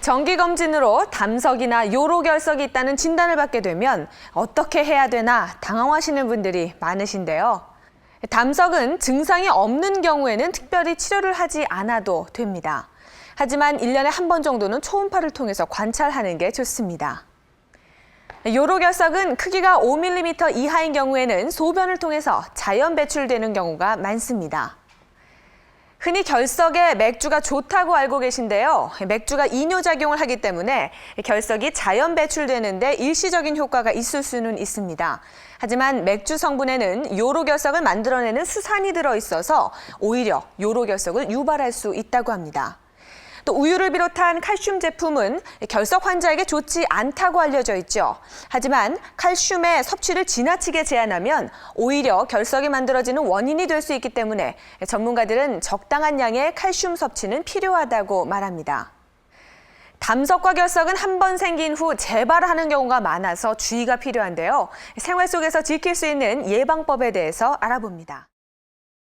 정기검진으로 담석이나 요로결석이 있다는 진단을 받게 되면 어떻게 해야 되나 당황하시는 분들이 많으신데요. 담석은 증상이 없는 경우에는 특별히 치료를 하지 않아도 됩니다. 하지만 1년에 한 번 정도는 초음파를 통해서 관찰하는 게 좋습니다. 요로결석은 크기가 5mm 이하인 경우에는 소변을 통해서 자연 배출되는 경우가 많습니다. 흔히 결석에 맥주가 좋다고 알고 계신데요. 맥주가 이뇨작용을 하기 때문에 결석이 자연 배출되는데 일시적인 효과가 있을 수는 있습니다. 하지만 맥주 성분에는 요로결석을 만들어내는 수산이 들어있어서 오히려 요로결석을 유발할 수 있다고 합니다. 또 우유를 비롯한 칼슘 제품은 결석 환자에게 좋지 않다고 알려져 있죠. 하지만 칼슘의 섭취를 지나치게 제한하면 오히려 결석이 만들어지는 원인이 될 수 있기 때문에 전문가들은 적당한 양의 칼슘 섭취는 필요하다고 말합니다. 담석과 결석은 한 번 생긴 후 재발하는 경우가 많아서 주의가 필요한데요. 생활 속에서 지킬 수 있는 예방법에 대해서 알아봅니다.